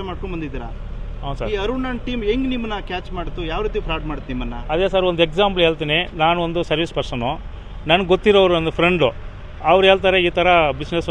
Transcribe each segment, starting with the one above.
ಕೆಲಸ ಮಾಡ್ಕೊಂಡು ಬಂದಿದ್ದೀರಾ? ಹ್ಞೂ ಸರ್. ಈ ಅರುಣ್ ಟೀಮ್ ಹೆಂಗ್ ನಿಮ್ಮನ್ನ ಕ್ಯಾಚ್ ಮಾಡ್ತು? ಯಾವ ರೀತಿ ಫ್ರಾಡ್ ಮಾಡ್ತು ನಿಮ್ಮನ್ನ? ಅದೇ ಸರ್ ಒಂದು ಎಕ್ಸಾಂಪಲ್ ಹೇಳ್ತೀನಿ. ನಾನು ಒಂದು ಸರ್ವಿಸ್ ಪರ್ಸನು ನನಗೆ ಗೊತ್ತಿರೋರು ಒಂದು ಫ್ರೆಂಡು ಅವ್ರು ಹೇಳ್ತಾರೆ ಈ ಥರ ಬಿಸ್ನೆಸ್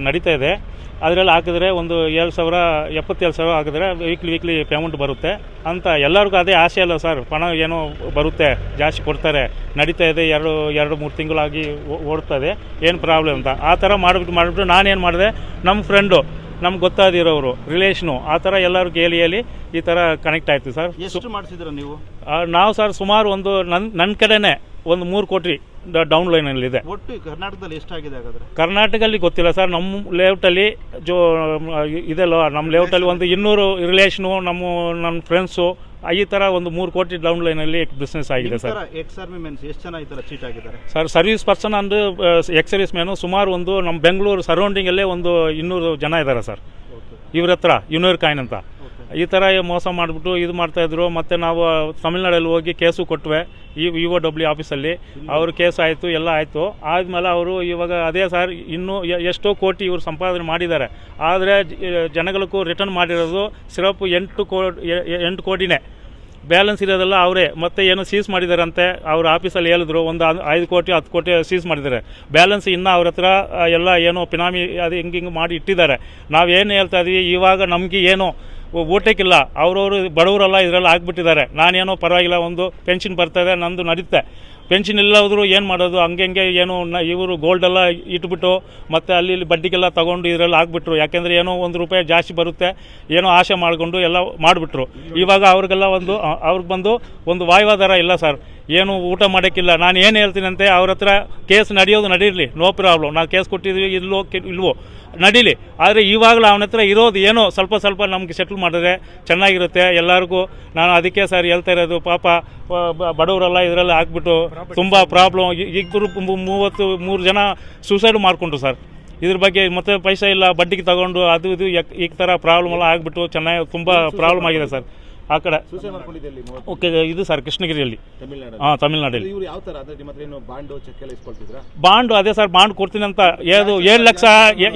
ನಡೀತಾ ಇದೆ. ಅದರಲ್ಲಿ ಹಾಕಿದ್ರೆ ಒಂದು ಏಳು ಸಾವಿರ ಎಪ್ಪತ್ತೇಳು ಸಾವಿರ ಹಾಕಿದ್ರೆ ವೀಕ್ಲಿ ವೀಕ್ಲಿ ಪೇಮೆಂಟ್ ಬರುತ್ತೆ. ಅಂತ ಎಲ್ಲರಿಗೂ ಅದೇ ಆಸೆ ಅಲ್ಲ ಸರ್. ಪಣ ಏನೋ ಬರುತ್ತೆ ಜಾಸ್ತಿ ಕೊಡ್ತಾರೆ. ನಡೀತಾ ಇದೆ ಎರಡು ಎರಡು ಮೂರು ತಿಂಗಳಾಗಿ ಓ- ಇದೆ. ಏನು ಪ್ರಾಬ್ಲಮ್ ಅಂತ. ಆ ಥರ ಮಾಡಿಬಿಟ್ಟು ಮಾಡಿಬಿಟ್ಟು ನಾನೇನು ಮಾಡಿದೆ? ನಮ್ಮ ಫ್ರೆಂಡು ನಮ್ಗೆ ಗೊತ್ತಾದಿರೋರು ರಿಲೇಷನು ಆ ಥರ ಎಲ್ಲರೂ ಹೇಳಿ ಹೇಳಿ ಈ ಥರ ಕನೆಕ್ಟ್ ಆಯಿತು ಸರ್. ಎಷ್ಟು ಮಾಡಿಸಿದ್ರ ನೀವು? ನಾವು ಸರ್ ಸುಮಾರು ಒಂದು ನನ್ನ ನನ್ನ ಕಡೆನೇ ಒಂದು ಮೂರು ಕೋಟಿ ಡೌನ್ ಲೈನಲ್ಲಿ ಇದೆ. ಒಟ್ಟು ಕರ್ನಾಟಕದಲ್ಲಿ ಎಷ್ಟಾಗಿದೆ ಹಾಗಾದ್ರೆ? ಕರ್ನಾಟಕದಲ್ಲಿ ಗೊತ್ತಿಲ್ಲ ಸರ್ ನಮ್ಮ ಲೇಔಟಲ್ಲಿ ಜೋ ಇದೆಲ್ಲ ನಮ್ಮ ಲೇಔಟಲ್ಲಿ ಒಂದು ಇನ್ನೂರು ರಿಲೇಷನು ನಮ್ಮ ನನ್ನ ಫ್ರೆಂಡ್ಸು ಈ ಥರ ಒಂದು ಮೂರು ಕೋಟಿ ಡೌನ್ ಲೈನಲ್ಲಿ ಬಿಸ್ನೆಸ್ ಆಗಿದೆ ಸರ್. ಎಕ್ಸ್ ಆರ್ಮಿ ಮೆನ್ಸ್ ಎಷ್ಟು ಜನ ಈ ತರ ಚೀಟ್ ಆಗಿದ್ದಾರೆ? ಸರ್ ಸರ್ವಿಸ್ ಪರ್ಸನ್ ಅಂದ್ರೆ ಎಕ್ಸ್ ಸರ್ವಿಸ್ ಮ್ಯಾನ್ ಸುಮಾರು ಒಂದು ನಮ್ಮ ಬೆಂಗಳೂರು ಸರೌಂಡಿಂಗಲ್ಲೇ ಒಂದು ಇನ್ನೂರು ಜನ ಇದ್ದಾರೆ ಸರ್. ಇವ್ರ ಹತ್ರ ಯೂನಿವರ್ ಕಾಯಿನ್ ಅಂತ. ಈ ಥರ ಮೋಸ ಮಾಡಿಬಿಟ್ಟು ಇದು ಮಾಡ್ತಾಯಿದ್ರು ಮತ್ತು ನಾವು ತಮಿಳ್ನಾಡಲ್ಲಿ ಹೋಗಿ ಕೇಸು ಕೊಟ್ವೆ ಈ ವಿ ಒ ಡಬ್ಲ್ಯೂ ಆಫೀಸಲ್ಲಿ ಅವರು ಕೇಸ್ ಆಯಿತು, ಎಲ್ಲ ಆಯಿತು. ಆದಮೇಲೆ ಅವರು ಇವಾಗ ಅದೇ ಸರ್ ಇನ್ನೂ ಎಷ್ಟೋ ಕೋಟಿ ಇವರು ಸಂಪಾದನೆ ಮಾಡಿದ್ದಾರೆ. ಆದರೆ ಜನಗಳಿಗೂ ರಿಟರ್ನ್ ಮಾಡಿರೋದು ಸಿರಪ್ ಎಂಟು ಕೋ ಎಂಟು ಕೋಟಿನೇ. ಬ್ಯಾಲೆನ್ಸ್ ಇರೋದೆಲ್ಲ ಅವರೇ. ಮತ್ತೆ ಏನೋ ಸೀಸ್ ಮಾಡಿದಾರಂತೆ. ಅವ್ರ ಆಫೀಸಲ್ಲಿ ಹೇಳಿದ್ರು, ಒಂದು ಐದು ಕೋಟಿ, ಹತ್ತು ಕೋಟಿ ಸೀಸ್ ಮಾಡಿದ್ದಾರೆ. ಬ್ಯಾಲೆನ್ಸ್ ಇನ್ನೂ ಅವ್ರ ಹತ್ರ ಎಲ್ಲ ಏನೋ ಪಿನಾಮಿ, ಅದು ಹಿಂಗೆ ಹಿಂಗೆ ಮಾಡಿ ಇಟ್ಟಿದ್ದಾರೆ. ನಾವೇನು ಹೇಳ್ತಾ ಇದೀವಿ? ಇವಾಗ ನಮಗೆ ಏನೋ ಊಟಕ್ಕಿಲ್ಲ ಅವರವರು ಬಡವರೆಲ್ಲ, ಇದರಲ್ಲಿ ಆಗ್ಬಿಟ್ಟಿದ್ದಾರೆ. ನಾನೇನೋ ಪರವಾಗಿಲ್ಲ, ಒಂದು ಪೆನ್ಷನ್ ಬರ್ತದೆ, ನಂದು ನಡೀತೆ. ಪೆನ್ಷನ್ ಇಲ್ಲದ್ರು ಏನು ಮಾಡೋದು? ಹಂಗೆ ಹಂಗೆ ಏನು ಇವರು ಗೋಲ್ಡೆಲ್ಲ ಇಟ್ಬಿಟ್ಟು ಮತ್ತು ಅಲ್ಲಿ ಇಲ್ಲಿ ಬಡ್ಡಿಗೆಲ್ಲ ತೊಗೊಂಡು ಇದರಲ್ಲಿ ಹಾಕ್ಬಿಟ್ರು ಯಾಕೆಂದರೆ ಏನೋ ಒಂದು ರೂಪಾಯಿ ಜಾಸ್ತಿ ಬರುತ್ತೆ, ಏನೋ ಆಸೆ ಮಾಡಿಕೊಂಡು ಎಲ್ಲ ಮಾಡಿಬಿಟ್ರು. ಇವಾಗ ಅವ್ರಿಗೆಲ್ಲ ಒಂದು ಅವ್ರಿಗೆ ಬಂದು ಒಂದು ವಾಯುವಾಧಾರ ಇಲ್ಲ ಸರ್. ಏನು ಊಟ ಮಾಡೋಕ್ಕಿಲ್ಲ. ನಾನು ಏನು ಹೇಳ್ತೀನಂತೆ ಅವ್ರ ಹತ್ರ ಕೇಸ್ ನಡೆಯೋದು ನಡೀರಲಿ. ನೋ ಪ್ರಾಬ್ಲಮ್ ನಾವು ಕೇಸ್ ಕೊಟ್ಟಿದ್ವಿ ಇಲ್ಲೋ ಕೆ- ಇಲ್ವೋ. ನಡೀಲಿ. ಆದರೆ ಇವಾಗಲೂ ಅವನ ಹತ್ರ ಇರೋದು ಏನೋ ಸ್ವಲ್ಪ ಸ್ವಲ್ಪ ನಮಗೆ ಸೆಟ್ಲ್ ಮಾಡಿದ್ರೆ ಚೆನ್ನಾಗಿರುತ್ತೆ. ಎಲ್ಲರಿಗೂ ನಾನು ಅದಕ್ಕೆ ಸರ್ ಹೇಳ್ತಾ ಇರೋದು ಪಾಪ ಬಡವರೆಲ್ಲ ಇದರಲ್ಲಿ ಹಾಕ್ಬಿಟ್ಟು ತುಂಬ ಪ್ರಾಬ್ಲಮ್ ಇಬ್ಬರು ಮೂವತ್ತು ಮೂರು ಜನ ಸೂಸೈಡ್ ಮಾಡಿಕೊಂಡ್ರು ಸರ್. ಇದ್ರ ಬಗ್ಗೆ ಮತ್ತೆ ಪೈಸೆ ಇಲ್ಲ ಬಡ್ಡಿಗೆ ತಗೊಂಡು ಅದು ಇದು ಈ ಥರ ಪ್ರಾಬ್ಲಮ್ ಎಲ್ಲ ಆಗಿಬಿಟ್ಟು ಚೆನ್ನಾಗಿ ತುಂಬ ಪ್ರಾಬ್ಲಮ್ ಆಗಿದೆ ಸರ್. ಆ ಕಡೆ. ಓಕೆ ಇದು ಸರ್ ಕೃಷ್ಣಗಿರಿಯಲ್ಲಿ. ಹಾಂ ತಮಿಳ್ನಾಡಲ್ಲಿ. ಬಾಂಡು ಅದೇ ಸರ್ ಬಾಂಡ್ ಕೊಡ್ತೀನಿ ಅಂತ ಏಳು ಏಳು ಲಕ್ಷ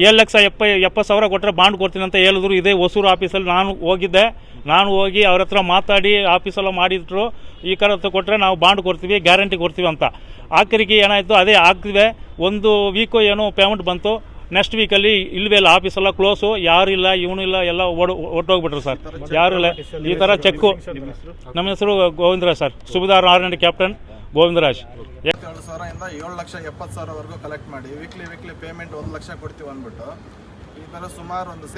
ಏಳು ಲಕ್ಷ ಎಪ್ಪ ಎಪ್ಪತ್ತು ಸಾವಿರ ಕೊಟ್ಟರೆ ಬಾಂಡ್ ಕೊಡ್ತೀನಿ ಅಂತ ಹೇಳಿದ್ರು. ಇದೇ ಹೊಸೂರು ಆಫೀಸಲ್ಲಿ ನಾನು ಹೋಗಿದ್ದೆ. ನಾನು ಹೋಗಿ ಅವ್ರ ಹತ್ರ ಮಾತಾಡಿ ಆಫೀಸೆಲ್ಲ ಮಾಡಿದ್ರು. ಈ ಕಡೆ ಹತ್ರ ಕೊಟ್ಟರೆ ನಾವು ಬಾಂಡ್ ಕೊಡ್ತೀವಿ ಗ್ಯಾರಂಟಿ ಕೊಡ್ತೀವಿ ಅಂತ. ಆಖರಿಗೆ ಏನಾಯಿತು ಅದೇ ಆಗ್ತಿವೆ ಒಂದು ವೀಕು ಏನೋ ಪೇಮೆಂಟ್ ಬಂತು. ನೆಕ್ಸ್ಟ್ ವೀಕಲ್ಲಿ ಇಲ್ವೇ ಇಲ್ಲ ಆಫೀಸ್ ಎಲ್ಲ ಕ್ಲೋಸು ಯಾರು ಇಲ್ಲ ಇವನು ಇಲ್ಲ ಎಲ್ಲ ಓಡ್ ಒಟ್ಟೋಗ್ಬಿಟ್ರು ಸರ್ ಯಾರು ಇಲ್ಲ. ಈ ಥರ ಚೆಕ್ಕು. ನಮ್ಮ ಹೆಸರು Govindaraj sir Subedar R and captain Govindaraj. ಏಳು ಸಾವಿರದಿಂದ ಏಳು ಲಕ್ಷ ಎಪ್ಪತ್ತು ಸಾವಿರವರೆಗೂ ಕಲೆಕ್ಟ್ ಮಾಡಿ ವೀಕ್ಲಿ ವೀಕ್ಲಿ ಪೇಮೆಂಟ್ ಒಂದು ಲಕ್ಷ ಕೊಡ್ತೀವಿ ಅಂದ್ಬಿಟ್ಟು ಈ ಥರ ಸುಮಾರು ಒಂದು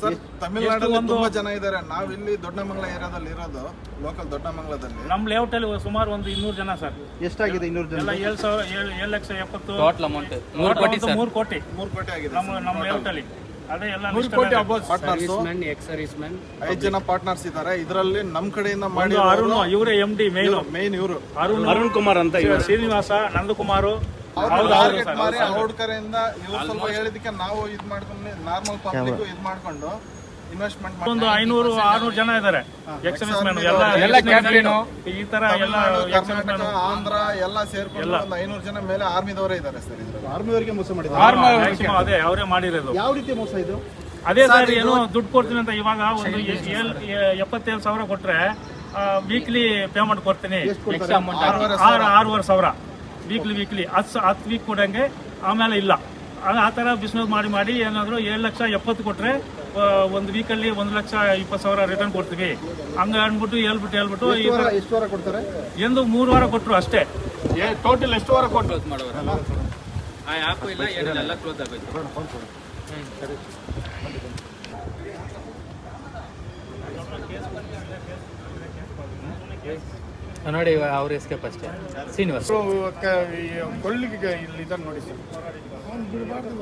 ಸರ್ ಎಷ್ಟು ತಮಿಳ್ನಾಡಲ್ಲಿ ತುಂಬಾ ಜನ ಇದ್ದಾರೆ ನಾವಿಲ್ಲಿ ಇಲ್ಲಿ ದೊಡ್ಡಮಂಗಲ ಏರಿಯಾದಲ್ಲಿ ಇರೋದು ಲೋಕಲ್ ದೊಡ್ಡಮಂಗಲದಲ್ಲಿ. ನಮ್ಮ ಲೇಔಟಲ್ಲಿ ಸುಮಾರು ಒಂದು ಇನ್ನೂರು ಜನ ಸರ್. ಎಷ್ಟಾಗಿದೆ ಇನ್ನೂರು ಜನ? ಎಲ್ಲ ಏಳು ಸಾವಿರ ಏಳು ಏಳು ಲಕ್ಷ ಎಪ್ಪತ್ತು ಟೋಟಲ್ ಅಮೌಂಟ್ ಮೂರು ಕೋಟಿ ಸರ್. ಮೂರು ಕೋಟಿ. ಮೂರು ಕೋಟಿ ಆಗಿದೆ ನಮ್ಮ ನಮ್ಮ ಲೇಔಟಲ್ಲಿ ಅದೇ ಎಲ್ಲ ಪಾರ್ಟ್ನರ್ಸ್ ಎಕ್ಸ್ ಸರ್ವಿಸ್ ಮ್ಯಾನ್ ಐದು ಜನ ಪಾರ್ಟ್ನರ್ಸ್ ಇದ್ದಾರೆ. ಇದರಲ್ಲಿ ನಮ್ ಕಡೆಯಿಂದ ಒಂದು ಮಾಡಿ ಅರುಣ್ ಇವರೇ ಎಂ ಡಿ ಮೇನ್ ಮೇನ್ ಇವರು. ಅರುಣ್ ಅರುಣ್ ಕುಮಾರ್ ಅಂತ ಇವ್ರು. ಶ್ರೀನಿವಾಸ ನಂದಕುಮಾರು ಟಾರ್ಗೆಟ್ ಇವ್ರು ಸ್ವಲ್ಪ ಹೇಳಿದಕ್ಕೆ ನಾವು ಇದ್ ಮಾಡ್ಕೊಂಡು ನಾರ್ಮಲ್ ಪಬ್ಲಿಕ್ ಇದ್ ಮಾಡ್ಕೊಂಡು ಇನ್ವೆಸ್ಟ್ಮೆಂಟ್ ಒಂದು ಐನೂರು ಆರ್ನೂರು ಜನ ಇದ್ದಾರೆ ಮ್ಯಾನ್ ಎಲ್ಲ ಎಲ್ಲ ಕ್ಯಾಪ್ಟನ್ ಈ ತರ ಎಲ್ಲ ಕರ್ನಾಟಕ ಮ್ಯಾನ್ ಆಂಧ್ರ ಎಲ್ಲ ಸೇರ್ಕೊಂಡು ಒಂದು ಐನೂರು ಜನ ಮೇಲೆ ಆರ್ಮಿದವರೇ ಇದ್ದಾರೆ ಸರ್ ಆರ್ಮಿಯವರಿಗೆ ಮೋಸ ಮಾಡಿದ್ದಾರೆ. ಅದೇ ಅವರೇ ಮಾಡಿರೋದು. ಯಾವ ರೀತಿ ಮೋಸ ಇದು? ಅದೇ ಸರ್ ಏನು ದುಡ್ಡು ಕೊಡ್ತೀನಿ ಅಂತ ಇವಾಗ ಒಂದು ಎಪ್ಪತ್ತೇಳು ಸಾವಿರ ಕೊಟ್ರೆ ವೀಕ್ಲಿ ಪೇಮೆಂಟ್ ಕೊಡ್ತೀನಿ. ಆರು ಆರೂವರೆ ಸಾವಿರ. ವೀಕ್ಲಿ ವೀಕ್ಲಿ ಹತ್ತು ಹತ್ತು ವೀಕ್ ಕೊಡಂಗೆ ಆಮೇಲೆ ಇಲ್ಲ. ಆ- ಥರ ಬಿಸ್ನೆಸ್ ಮಾಡಿ ಮಾಡಿ ಏನಾದರೂ ಏಳು ಲಕ್ಷ ಎಪ್ಪತ್ತು ಕೊಟ್ಟರೆ ಒಂದು ವೀಕಲ್ಲಿ ಒಂದು ಲಕ್ಷ ಇಪ್ಪತ್ತು ಸಾವಿರ ರಿಟರ್ನ್ ಕೊಡ್ತೀವಿ. ಹಂಗೆ ಅಂದ್ಬಿಟ್ಟು ಹೇಳ್ಬಿಟ್ಟು ಹೇಳ್ಬಿಟ್ಟು ಈ ಎಷ್ಟು ಥರ ವಾರ ಕೊಡ್ತಾರೆ? ಎಂದು ಮೂರು ವಾರ ಕೊಟ್ಟರು ಅಷ್ಟೇ. ಟೋಟಲ್ ಎಷ್ಟು ವಾರ ಕೊಟ್ಟರು ಕ್ಲೋಸ್ ಮಾಡೋರು? ನೋಡಿ ಅವ್ರ ಎಸ್ಕೇಪ್ ಅಷ್ಟೇ. ಶ್ರೀನಿವಾಸ್. ಕೊಳ್ಳಿಗೆ ಇಲ್ಲಿ ಇದನ್ನು ನೋಡಿ ಸರ್.